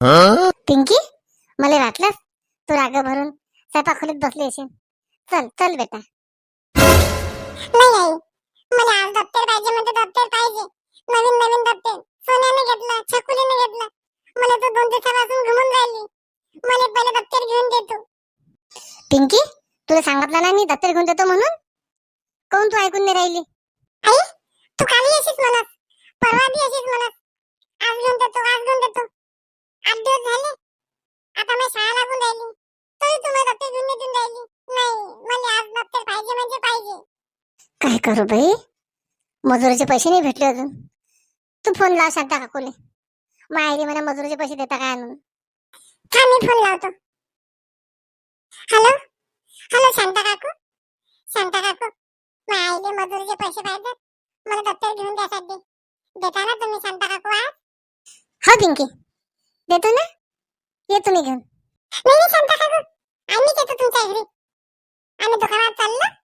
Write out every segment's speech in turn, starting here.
पिंकी मला वाटलं तू राग भरून स्वयंपाक खोलीत बसली असेल. चल चल बेटा. नाही आई. मला आज दप्तर पाहिजे म्हणजे दप्तर पाहिजे. नवीन नवीन दप्तर सोन्याने घेतलं छकुलीने घेतलं. मला तो दोन दिवसापासून घुमून राहिली. मला पहिले दप्तर घेऊन देतो पिंकी तुला सांगितलं ना मी दत्तर घेऊन देतो म्हणून? कोण तू ऐकून नाही राहिली? आई तू काली अशीच म्हणत परवा बी अशीच म्हणत आज घेऊन देतो आज घेऊन देतो आठ दिवस झाले आता मी शाळा लागून राहिली तरी तुम्हाला दप्तर घेऊन देऊन राहिली नाही मला आज दप्तर पाहिजे म्हणजे पाहिजे काय करू बाई मजुरीचे पैसे नाही भेटले अजून. तू फोन लाव शांता काकूले. मायरी मला मजुरीचे पैसे देता काय आणून हा मी फोन लावतो. हॅलो हॅलो शांता काकू? शांता काकू माझ्या मजुरीचे पैसे पाहिजेत. मला दप्तर घेऊन द्यासाठी. देता ना तुम्ही शांता काकू आज? हो पिंकी. देतो ना? ये तुम्ही घेऊन. नाही नाही शांता काकू. आम्हीच येतो तुमच्या घरी. आम्ही दुकानात चाललो.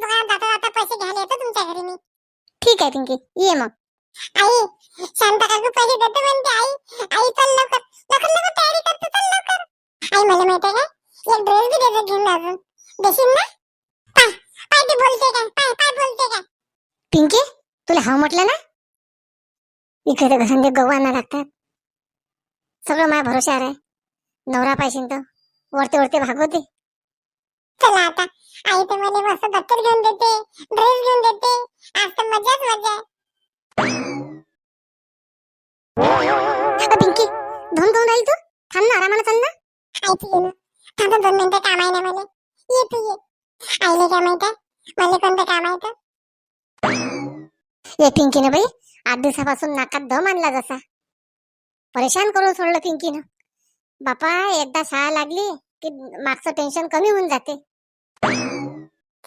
जाता जाता पैसे घ्यायला येतो तुमच्या घरी मी. ठीक आहे पिंकी ये मग. आई शांता काकू पैसे देतो म्हणते आई. आई चल लवकर. लवकर लवकर तयारी करतो चल लवकर. आई मला माहिती आहे का? एक ड्रेस बी देतो घेऊन अजून. देशील ना? पाय पाय ती बोलते काय? पाय पाय बोलते काय? पिंकी तुला हा म्हटलं ना? इकडे घरांचे गहू आणा लागतात. सगळं माझ्या भरोशावर आहे. नवरा पाहिजे तर. वरते वरते भागवते. चला आता. आई तर मला मस्त दप्तर घेऊन देते ड्रेस घेऊन देते. आज तर मजाच मजा अगं पिंकी धुवून धुवून राहील तू? थांब ना आरामानं चाल ना. आई तू ये ना. थांब दोन मिनिटं काम आहे ना मला. ये तू ये. आईले काय माहीत आहे? मला कोणतं काम आहे तर ये पिंकीने बाई आठ दिवसापासून नाकात दम आणला जसा. परेशान करून सोडलं पिंकीनं. बापा एकदा शाळा लागली की मागचं टेन्शन कमी होऊन जाते. अ,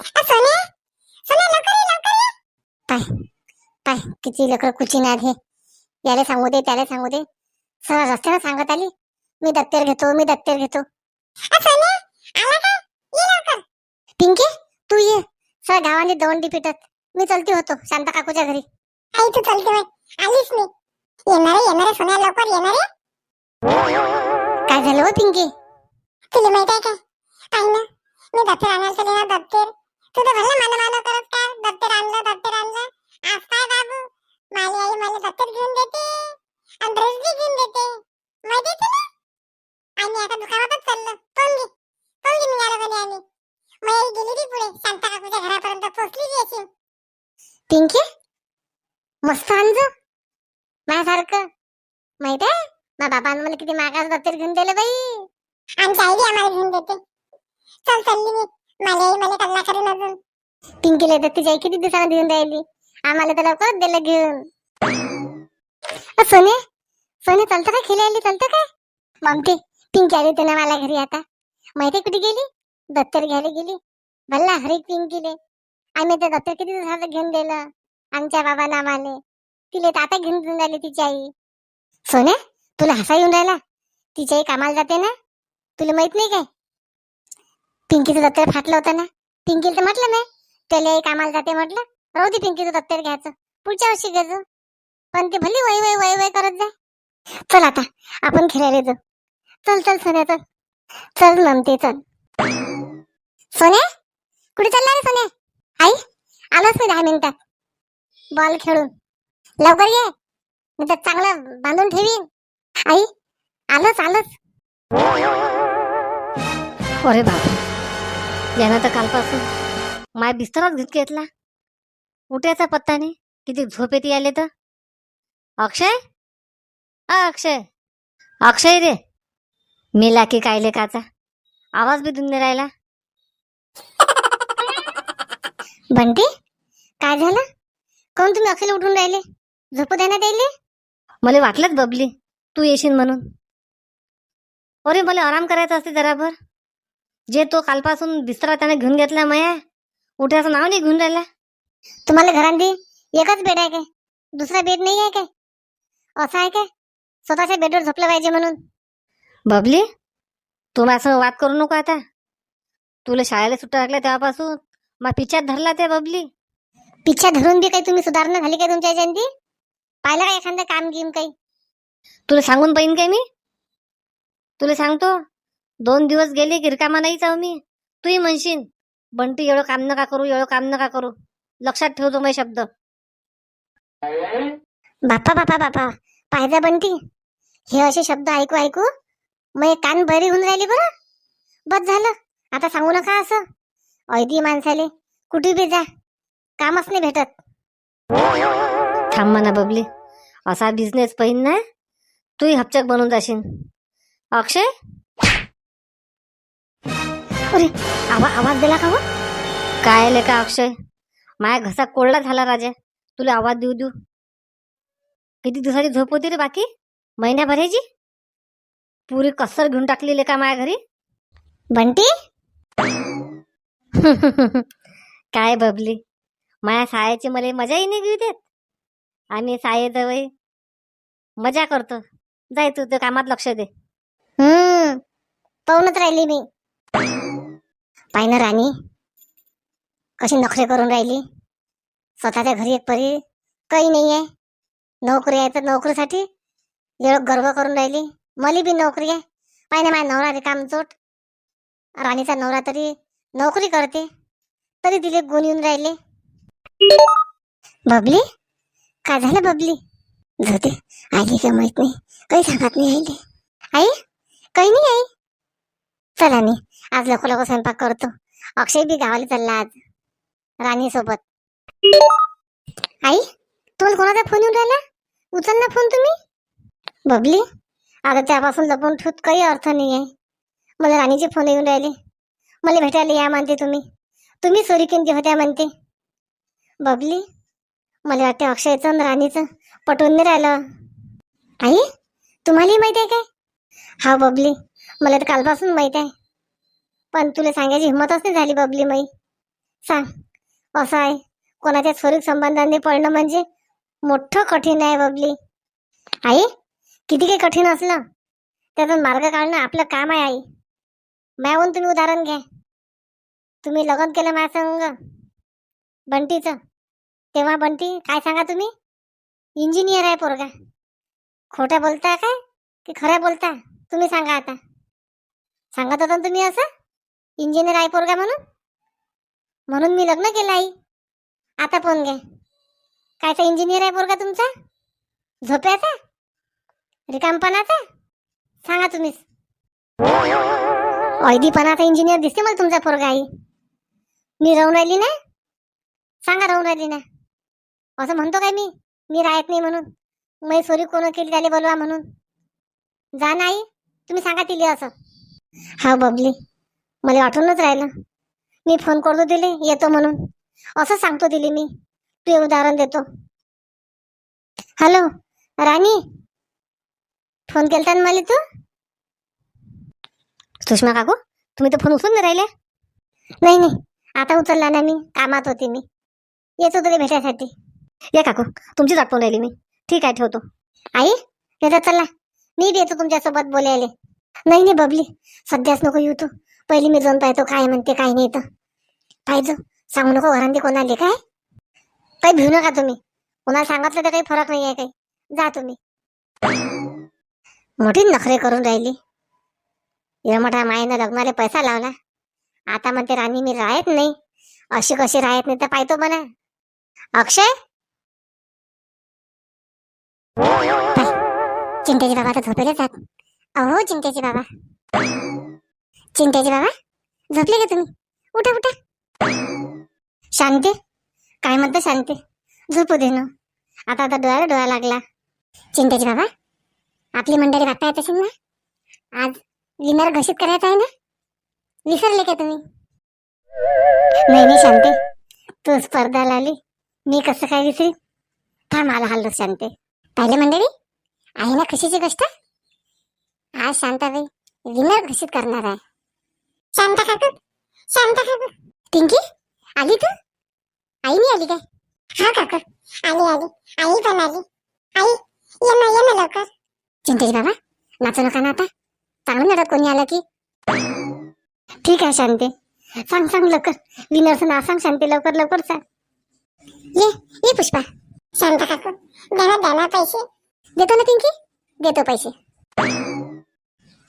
सोने? सोने लवकर ये लवकर ये. पाय किती लेकर कुची नाद हे. याला सांगू दे त्याला सांगू दे. सरळ रस्त्यानं सांगत आली. मी दप्तर घेतो मी दप्तर घेतो. पिंकी तू ये. सर गावाने दवंडी पिटत. मी चलती होतो शांता काकूच्या घरी. आई तू चलते आलीस मी. येणार येणार सोन्या लवकर येणार. काय झालं हो पिंकी? तुला माहीत आहे काय पाहि ना. मी दप्तर आणायला चले ना दप्तर तू तर भरला माना माना करत का दप्तर आणलं दप्तर आणलं. आज काय बाबू. माझी आई मला दप्तर घेऊन देते आणि ड्रेस बी घेऊन देते माहिती आहे तुला आणि आता दुकानातच चाललं पाहून घे पाहून घे निघालं म्हणे आम्ही मग आई गेली ती पुढे शांता काकूच्या घरापर्यंत पोहोचली ती अशी पिंकी मस्त आणजो माझ्यासारखं माहीत आहे माझ्या बाबानं मला किती मागास दप्तर घेऊन दिलं बाई आमची आई बी आम्हाला घेऊन देते चल चालली मी माझी आई मला कल्ला करेन अजून पिंकीला तर तिची आई किती दिवसानं देऊन राहिली? आम्हाला तर लवकरच दिलं घेऊन. अ, सोने? सोने चालतं का? खेळी चालतं का? ममते पिंकी आली तर मला घरी आता. माहिती कुठे गेली? दप्तर घ्यायला गेली. भल्ला हरी पिंकीले आम्ही ते दप्तर किती दिवसाला घेऊन दिलं? आमच्या बाबा नामाले तिले तर आता घेऊन देऊन राहिली तिची आई. सोने तुला हसा येऊन राहिला? तिची आई कामाला जाते ना? तुला माहीत नाही काय? पिंकीचं दप्तर फाटलं होतं ना? पिंकीला तर म्हटलं नाही त्याला कामाला जाते म्हटलं राहू दे पिंकीचं दप्तर घ्यायचं. पुढच्या वर्षी घ्यायचं पण ते भली वय वय वय वय करत जा. चल आता आपण खेळायला जाऊ. चल चल सोन्या चल. चल नमते चल. सोन्या? कुठे चालला रे सोन्या? आई आलोच मी दहा मिनिटात. बॉल खेळून. लवकर ये. मी तर चांगलं बांधून ठेवीन. आई आलोच आलोच अरे बाप यानं तर कालपासून माय बिस्तराच घेत घेतला. उठायचा पत्ता नाही किती झोप येते आले तर? अक्षय? अक्षय. अक्षय रे. मेला की कायले काचा. आवाज बी नाही राहिला. बंटी काय झालं? कोण तुम्ही अक्षयला उठून राहिले? झोपू देण्यात यायले मला वाटलंच बबली तू येशील म्हणून. अरे मला आराम करायचा असते जराभर. जे तो कालपासून बिस्तरा त्याने घेऊन घेतला माया उठायचं नाव नाही घेऊन राहिला. तुम्हाला घरांनी एकच बेड आहे काय? दुसरा बेड नाही आहे काय? असं आहे काय? स्वतःच्या बेडवर झोपलं पाहिजे म्हणून. बबली तू माझं वाद करू नको आता. तुला शाळेला सुट्ट्या लागल्या तेव्हापासून. मग पिच्यात धरला त्या बबली. पिच्छा धरून बी काही तुम्ही सुधारणा झाली काय तुमच्या याच्यानी पाहिलं का एखादं काम गिम काही? तुला सांगून पाहिन काय मी? तुला सांगतो दोन दिवस गेले की रिकामा नाही जाऊ मी. तूही म्हणशील बंटी एवढं काम नका करू एवढं काम नका करू. लक्षात ठेवतो माझे शब्द. बापा बापा बापा पाहिजे बंटी? हे असे शब्द ऐकू ऐकू मग कान बरी होऊन राहिली बरं. बस झालं. आता सांगू नका असं. ऐदी माणसाले कुठे बी जा. कामच नाही भेटत. थांब म्हणा बबली. असा बिझनेस पाहिन ना तूही हपचक बनून जाशील. अक्षय? अरे आवा आवाज दिला का काय आले का अक्षय? माया घसा कोरडा झाला राजा. तुला आवाज देऊ देऊ. किती दिवसाची झोप होती रे बाकी? महिन्याभराची पुरी कसर घेऊन टाकलेली का माया घरी? बंटी? काय बबली? माया सायाची मला मजाही नाही घेऊ देत. आणि सायेजवळ मजा करतो. जाय तू कामात लक्ष दे. हम्म. पाहूनच राहिली मी. पाय ना राणी. कशी नखरे करून राहिली. स्वतःच्या घरी एक परी काही नाही आहे नोकरी आहे तर नोकरीसाठी एवढं गर्व करून राहिली. मला बी नोकरी आहे. पाय ना नवरा रिकाम चोट. राणीचा नवरा तरी नोकरी करते. तरी तिले गुण येऊन राहिले. बबली? काय झालं बबली? जाते आली का माहीत नाही. काही सांगत नाही आली आई? काही नाही आई. चला मी. आज लको लोक स्वयंपाक करतो. अक्षय बी गावाला चालला आज. राणी सोबत आई तुम्हाला कोणाचा फोन येऊन राहिला? उचल ना फोन तुम्ही. बबली आता त्यापासून लपून ठेवत काही अर्थ नाही आहे मला राणीचे फोन येऊन राहिले. मला भेटायला या म्हणते तुम्ही. तुम्ही चोरी किमती होत्या म्हणते. बबली मला वाटते अक्षयचं आणि राणीचं पटवून नाही राहिलं. आई तुम्हालाही माहीत आहे काय? हा बबली मला तर कालपासून माहीत आहे. पण तुला सांगायची हिंमतच नाही झाली बबली माई. सांग असं आहे. कोणाच्या स्वरूप संबंधाने पडणं म्हणजे मोठं कठीण आहे बबली. आई किती काही कठीण असलं. त्यातून मार्ग काढणं आपलं काम आहे आई. म्याहून तुम्ही उदाहरण घ्या. तुम्ही लग्न केलं माझ्या संग. बंटीचं. तेव्हा बंटी काय सांगा तुम्ही? इंजिनियर आहे पोरगा. खोट्या बोलता काय? की खऱ्या बोलता? तुम्ही सांगा आता. सांगत होता तुम्ही असं? इंजिनियर आहे पोरगा म्हणून? म्हणून मी लग्न केलं आई. आता पण घ्या कायचा इंजिनियर आहे पोरगा तुमचा? झोप्याचा? रिकामपणाचा? सांगा तुम्हीच. ऐदीपणाचा इंजिनियर दिसते मला तुमचा पोरगा आई. मी राहून राहिली ना? सांगा राहून राहिली ना. असं म्हणतो काय मी? मी राहत नाही म्हणून. मै सोरी कोण केली त्याला बोलवा म्हणून. जा नाही तुम्ही सांगा तिले असं. हा बबली. मला आठवूनच राहिलं. मी फोन करतो दिले येतो म्हणून. असं सांगतो दिली मी. तू उदाहरण देतो. हॅलो राणी? फोन केलता ना मला तू? सुषमा काकू तुम्ही तर फोन उचलून नाही राहिले? नाही नाही. आता उचलला ना मी. कामात होते मी. येतो तुला भेटायसाठी. या काकू तुमचीच आठवण राहिली मी. ठीक आहे ठेवतो. आई येतात चला. मी बी येतो तुमच्यासोबत बोलायला. नाही नाही बबली. सध्याच नको येऊ तू. पहिली मी जाऊन पाहतो काय म्हणते काय नाही तर पाहिजे सांगू नको घरांनी कोणाले काय? काही भिऊ नका तुम्ही. कोणाला सांगितलं तर काही फरक नाही आहे काही. जा तुम्ही. मोठी नखरे करून राहिली. या मोठ्या मायनं लग्नाला पैसा लावला. आता म्हणते राणी मी राहत नाही. अशी कशी राहत नाही तर पाहतो म्हणा. अक्षय? चिंतेचे बाबा तर झोपेले जात अहो चिंतेचे बाबा. चिंतेचे बाबा झोपले का तुम्ही? उठा उठा. शांती काय म्हणतो शांती? झोपू दे ना. आता आता डोळ्याला डोळा लागला. चिंतेचे बाबा आपली मंडळी वाटता येत असेल ना आज विनर घोषित करायचं आहे ना? विसरले का तुम्ही? नाही नाही शांती. तू स्पर्धा लावली. मी कसं काय विसरी थांब आला हल्लो शांती. पाहिले मंडळी? आहे ना खुशीची गोष्ट? आज शांताबाई विनर घोषित करणार आहे. शांत काकू? शांत काकू? पिंकी? आली तू? आई नाही आली काय? हा काकू. आली आली. आई पण आली. आई ये ना ये ना लवकर. चिंतेश बाबा नाचू नका ना आता. चांगलं नडत कोणी आलं की. ठीक आहे शांती. सांग सांग लवकर. विनरचं नाव सांग शांती. लवकर लवकर सांग. ये ये पुष्पा. शांत काकू द्या ना पैसे. देतो ना पिंकी? देतो पैसे.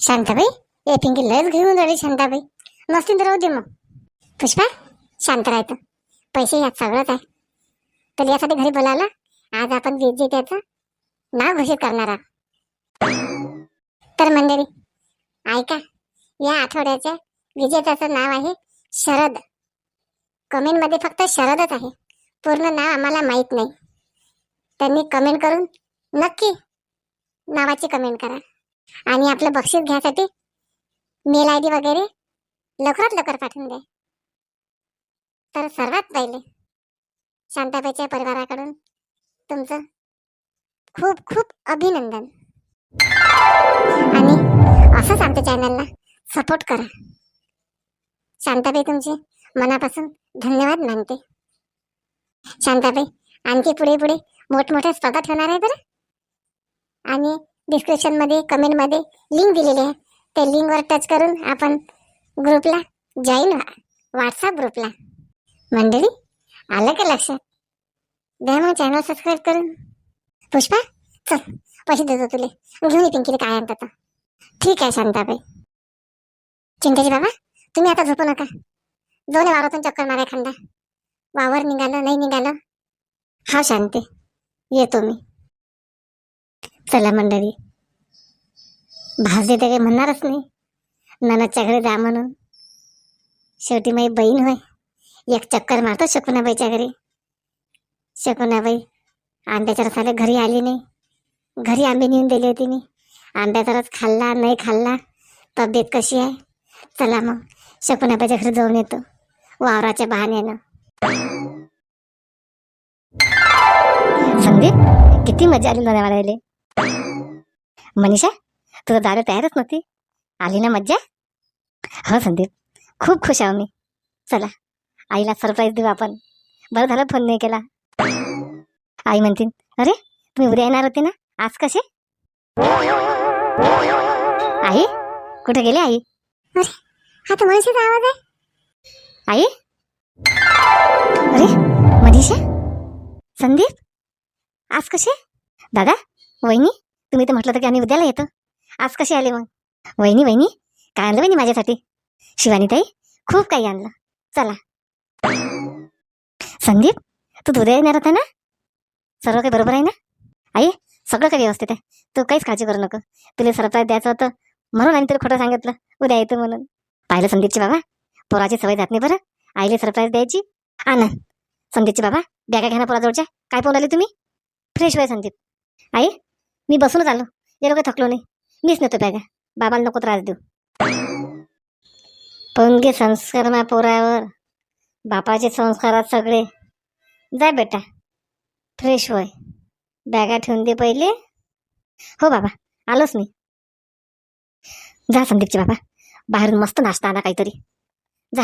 शांताबाई ए पिंकी लयच घेऊन राहिली शांताबाई नसतील तर राहू दे मग. पुष्पा शांत राहायचं पैसे यात सगळंच आहे. तर यासाठी घरी बोलायला आज आपण विजेत्याचं नाव घोषित करणार आहोत. तर मंडळी ऐका या आठवड्याच्या विजेत्याचं नाव आहे शरद. कमेंटमध्ये फक्त शरदच आहे. पूर्ण नाव आम्हाला माहीत नाही. त्यांनी कमेंट करून नक्की नावाची कमेंट करा. आणि आपलं बक्षीस घ्यासाठी मेल आय डी वगैरे? लवकरात लवकर पाठवून द्या तर सर्वात पहिले शांताबाईच्या परिवाराकडून तुमचं खूप खूप अभिनंदन. आणि असंच आमच्या चॅनलला सपोर्ट करा. शांताबाई तुमचे मनापासून धन्यवाद मानते. शांताबाई आणखी पुढे पुढे मोठमोठ्या स्पर्धा ठेवणार आहे बरं? आणि डिस्क्रिप्शनमध्ये कमेंटमध्ये लिंक दिलेली आहे. ते लिंकवर टच करून आपण ग्रुपला जॉईन व्हा. व्हॉट्सअप ग्रुपला मंडळी आलं का लक्षात द्या मग चॅनल सबस्क्राईब करून. पुष्पा चल पैसे देतो तुले. घेऊन ये किती काय आणतात. ठीक आहे शांताबाई. चिंताजी बाबा तुम्ही आता झोपू नका. दोन वारातून चक्कर मारा खांदा वावर निघालं नाही निघालं. हा शांती. येतो मी. चला मंडळी. भाजी तर काही म्हणणारच नाही. ननदच्या घरी जा म्हणून. शेवटी माझी बहीण होय. एक चक्कर मारतो शकुनाबाईच्या घरी. शकुनाबाई आंब्याच्या रसाला घरी आली नाही. घरी आंबे नेऊन दिले होते मी. आंब्याचा रस खाल्ला नाही खाल्ला तब्येत कशी आहे? चला मग शकुनाबाईच्या घरी जाऊन येतो. वावराच्या बहाण्यानं. संदीप किती मजा आली नव्या मनीषा तुझं दारू तयारच नव्हती? आली ना मज्जा? हो संदीप खूप खुश आहो मी. चला आईला सरप्राईज देऊ आपण. बरं झालं फोन नाही केला. आई म्हणतील अरे तुम्ही उद्या येणार होते ना? आज कसे? आई कुठे गेले आई? हा तर मनीषाचा आवाज आहे. आई? अरे मनीषा? संदीप? आज कसे? दादा वहिनी तुम्ही तर म्हटलं होतं की आम्ही उद्याला येतो. आज कसे आले मग? वहिनी वहिनी काय आणलं वहिनी माझ्यासाठी? शिवानी ताई खूप काही आणलं. चला. संदीप तू उद्या येणार होता ना? सर्व काही बरोबर आहे ना? आई सगळं काही व्यवस्थित आहे. तू काहीच काळजी करू नको. तुला सरप्राईज द्यायचं होतं म्हणून आणि तुला खोटं सांगितलं. उद्या येतो म्हणून. पाहिलं संदीपची बाबा? पोराची सवय जात नाही बरं. आईला सरप्राईज द्यायची. आनंद संदीपची बाबा बॅगा घ्या ना पोराजवळच्या. काय पाहून आले तुम्ही? फ्रेश व्हाय संदीप. आई मी बसूनच आलो. या लोक थकलो नाही. मीच नेतो बॅगा. बाबाला नको त्रास देऊ. पण घे संस्कार मा पोरावर. बापाचे संस्कारात सगळे. जा बेटा. फ्रेश होय. बॅगा ठेवून दे पहिले. हो बाबा आलोच मी. जा संदीपचे बाबा. बाहेरून मस्त नाश्ता आणा काहीतरी. जा.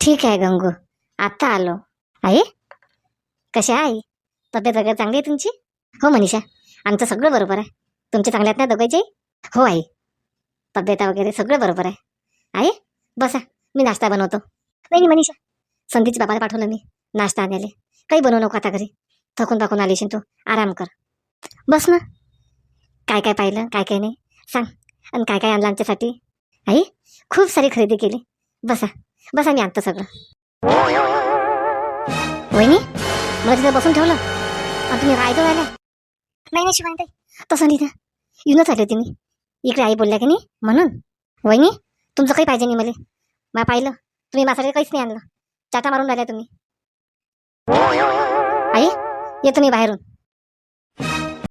ठीक आहे गंगू. आता आलो. आई? कशा आहे आई? तब्येत वगैरे चांगली आहे तुमची? हो मनीषा. आमचं सगळं बरोबर आहे. तुमचे चांगले आहेत ना दोघांचे? हो आई. तब्येता वगैरे सगळं बरोबर आहे. आहे बसा. मी नाश्ता बनवतो. नाही नाही मनीषा. संदीपच्या बाबाला पाठवलं मी. नाश्ता आणायला. काही बनवू नको आता घरी. थकून थकून आलीशी तू आराम कर. बस ना. काय काय पाहिलं? काय काय नाही? सांग. आणि काय काय आणलं आमच्यासाठी? आई खूप सारी खरेदी केली. बसा. बसा मी आणतो सगळं. वहिनी मला तिथं बसून ठेवलं. आणि तुम्ही राहायचं राहिल्या नाही नाही शिवाय तसं नाही येऊनच आले होते मी. इकडे आई बोलल्या की नाही म्हणून. वहिनी तुमचं काही पाहिजे नाही मला. मा पाहिलं. तुम्ही माझ्यासाठी काहीच नाही आणलं. चाटा मारून राहिल्या तुम्ही. आई येतो मी बाहेरून.